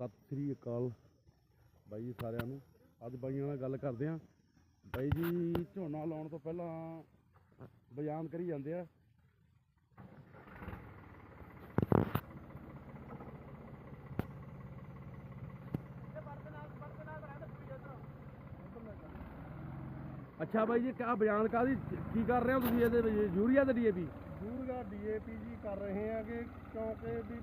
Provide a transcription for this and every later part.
ਸਤਿ ਸ੍ਰੀ ਅਕਾਲ ਬਾਈ ਜੀ ਸਾਰਿਆਂ ਨੂੰ। ਅੱਜ ਬਾਈਆਂ ਨਾਲ ਗੱਲ ਕਰਦੇ ਆਂ ਬਾਈ ਜੀ, ਝੋਨਾ ਲਾਉਣ ਤੋਂ ਪਹਿਲਾਂ ਬਿਆਨ ਕਰੀ ਜਾਂਦੇ ਆ। ਅੱਛਾ ਬਾਈ ਜੀ ਕਿਆ ਬਿਆਨ ਕਾਦੀ ਕੀ ਕਰ ਰਹੇ ਹੋ ਤੁਸੀਂ ਇਹਦੇ ਵਿੱਚ? ਯੂਰੀਆ ਤੇ ਡੀਏਪੀ? ਦੂਰਗਾ ਡੀਏਪੀ ਜੀ ਕਰ ਰਹੇ ਆ ਕਿ ਕਿਉਂਕਿ ਵੀ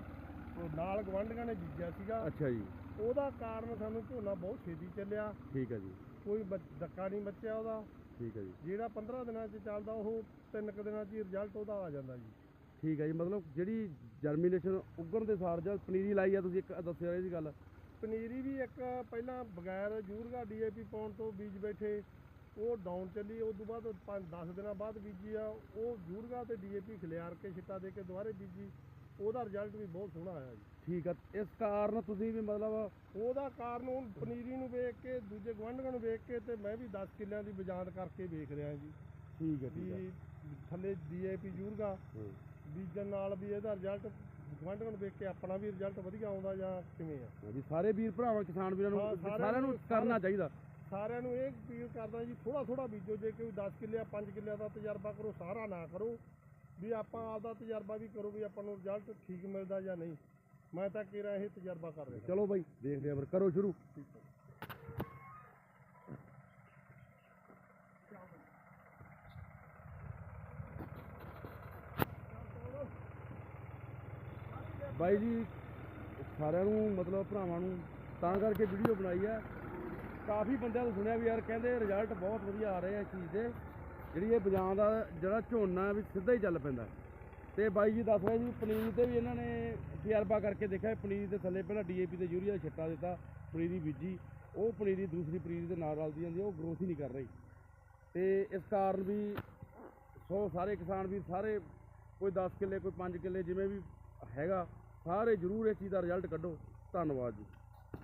ਉਹ ਨਾਲ ਗਵੰਡੀਆਂ ਨੇ ਬੀਜਿਆ ਸੀਗਾ। ਅੱਛਾ ਜੀ। ਉਹਦਾ ਕਾਰਨ ਸਾਨੂੰ ਝੋਨਾ ਬਹੁਤ ਛੇਤੀ ਚੱਲਿਆ। ਠੀਕ ਹੈ ਜੀ। ਕੋਈ ਬੱਚ- ਧੱਕਾ ਨਹੀਂ ਬਚਿਆ ਉਹਦਾ। ਠੀਕ ਹੈ ਜੀ। ਜਿਹੜਾ 15 ਦਿਨਾਂ 'ਚ ਚੱਲਦਾ ਉਹ ਤਿੰਨ ਕੁ ਦਿਨਾਂ 'ਚ ਹੀ ਰਿਜ਼ਲਟ ਉਹਦਾ ਆ ਜਾਂਦਾ ਜੀ। ਠੀਕ ਹੈ ਜੀ। ਮਤਲਬ ਜਿਹੜੀ ਜਰਮੀਨੇਸ਼ਨ ਉੱਗਣ ਦੇ ਸਾਰ ਜਾਂ ਪਨੀਰੀ ਲਾਈ ਆ ਤੁਸੀਂ ਇੱਕ ਦੱਸਿਆ ਇਹਦੀ ਗੱਲ। ਪਨੀਰੀ ਵੀ ਇੱਕ ਪਹਿਲਾਂ ਬਗੈਰ ਜੂਰਗਾ ਡੀਏਪੀ ਪਾਉਣ ਤੋਂ ਬੀਜ ਬੈਠੇ ਉਹ ਡਾਊਨ ਚੱਲੀ ਉਸ ਤੋਂ ਬਾਅਦ 5-10 ਦਿਨਾਂ ਬਾਅਦ ਬੀਜੀ ਆ ਉਹ ਜੂਰਗਾ ਤੇ ਡੀਏਪੀ ਖਿਲਿਆਰ ਕੇ ਛਿੱਟਾ ਦੇ ਕੇ ਦੁਬਾਰੇ ਬੀਜੀ। ਉਹਦਾ ਰਿਜ਼ਲਟ ਵੀ ਬਹੁਤ ਸੋਹਣਾ ਆਇਆ ਜੀ। ਠੀਕ ਆ ਇਸ ਕਾਰਨ ਤੁਸੀਂ ਵੀ ਮਤਲਬ ਉਹਦਾ ਕਾਰਨ ਉਹ ਪਨੀਰੀ ਨੂੰ ਵੇਖ ਕੇ ਦੂਜੇ ਗੁਆਂਢੀਆਂ ਨੂੰ ਵੇਖ ਕੇ ਤੇ ਮੈਂ ਵੀ 10 ਕਿੱਲਿਆਂ ਦੀ ਬਜਾਂਦ ਕਰਕੇ ਵੇਖ ਰਿਹਾ ਜੀ। ਠੀਕ ਹੈ ਠੀਕ ਹੈ ਥੱਲੇ ਡੀਏਪੀ ਜੂਰਗਾ ਹੂੰ। ਬੀਜਣ ਨਾਲ ਵੀ ਇਹਦਾ ਰਿਜ਼ਲਟ ਗੁਆਂਢੀਆਂ ਨੂੰ ਵੇਖ ਕੇ ਆਪਣਾ ਵੀ ਰਿਜ਼ਲਟ ਵਧੀਆ ਆਉਂਦਾ ਜਾਂ ਕਿਵੇਂ ਆ। ਹਾਂਜੀ ਸਾਰੇ ਵੀਰ ਭਰਾਵਾਂ ਕਿਸਾਨ ਵੀਰਾਂ ਨੂੰ ਸਾਰਿਆਂ ਸਾਰਿਆਂ ਨੂੰ ਨੂੰ- ਕਰਨਾ ਚਾਹੀਦਾ। ਸਾਰਿਆਂ ਨੂੰ ਇਹ ਅਪੀਲ ਕਰਦਾ ਜੀ ਥੋੜਾ ਥੋੜਾ ਬੀਜੋ ਜੇ ਕੋਈ 10 ਕਿੱਲਿਆਂ 5 ਕਿੱਲਿਆਂ ਦਾ ਤਜਰਬਾ ਕਰੋ ਸਾਰਾ ਨਾ ਕਰੋ। ਵੀ ਆਪਾਂ ਆਪਦਾ ਤਜਰਬਾ ਵੀ ਕਰੋ ਵੀ ਆਪਾਂ ਨੂੰ ਰਿਜ਼ਲਟ ਠੀਕ ਮਿਲਦਾ ਜਾਂ ਨਹੀਂ। ਮੈਂ ਤਾਂ ਕਿਹਾ ਇਹ ਤਜਰਬਾ ਕਰ ਰਿਹਾ। ਚਲੋ ਬਾਈ ਦੇਖਦੇ ਆ ਫਿਰ ਕਰੋ ਸ਼ੁਰੂ। ਹੈ। ਬਾਈ ਜੀ ਸਾਰਿਆਂ ਨੂੰ ਮਤਲਬ ਭਰਾਵਾਂ ਨੂੰ ਤਾਂ ਕਰਕੇ ਵੀਡੀਓ ਬਣਾਈ ਆ ਕਾਫੀ ਬੰਦਿਆਂ ਤੋਂ ਸੁਣਿਆ ਵੀ ਯਾਰ ਕਹਿੰਦੇ ਰਿਜ਼ਲਟ ਬਹੁਤ ਵਧੀਆ ਆ ਰਹੇ ਆ ਇਸ ਚੀਜ਼ ਦੇ। ਜਿਹੜੀ ਇਹ ਬਜਾਂ ਦਾ ਜਿਹੜਾ ਝੋਨਾ ਵੀ ਸਿੱਧਾ ਹੀ ਚੱਲ ਪੈਂਦਾ। ਤੇ ਬਾਈ ਜੀ ਦੱਸ ਰਹੇ ਜੀ ਪਨੀਰ ਤੇ ਵੀ ਇਹਨਾਂ ਨੇ ਤਜਰਬਾ ਕਰਕੇ ਦੇਖਿਆ ਪਨੀਰ ਦੇ ਥੱਲੇ ਪਹਿਲਾਂ ਡੀਏਪੀ ਤੇ ਯੂਰੀਆ ਦਾ ਛਿੱਟਾ ਦਿੱਤਾ ਪਨੀਰੀ ਬੀਜੀ ਉਹ ਪਨੀਰੀ ਦੂਸਰੀ ਪਨੀਰੀ ਦੇ ਨਾਲ ਰਲਦੀ ਜਾਂਦੀ ਆ, ਉਹ ਗਰੋਥ ਹੀ ਨਹੀਂ ਕਰ ਰਹੀ। ਤੇ ਇਸ ਕਾਰਨ ਵੀ ਸੋ ਸਾਰੇ ਕਿਸਾਨ ਵੀ ਸਾਰੇ ਕੋਈ 10 ਕਿੱਲੇ ਕੋਈ 5 ਕਿੱਲੇ ਜਿਵੇਂ ਵੀ ਹੈਗਾ ਸਾਰੇ ਜ਼ਰੂਰ ਇਸ ਚੀਜ਼ ਦਾ ਰਿਜ਼ਲਟ ਕੱਢੋ। ਧੰਨਵਾਦ ਜੀ।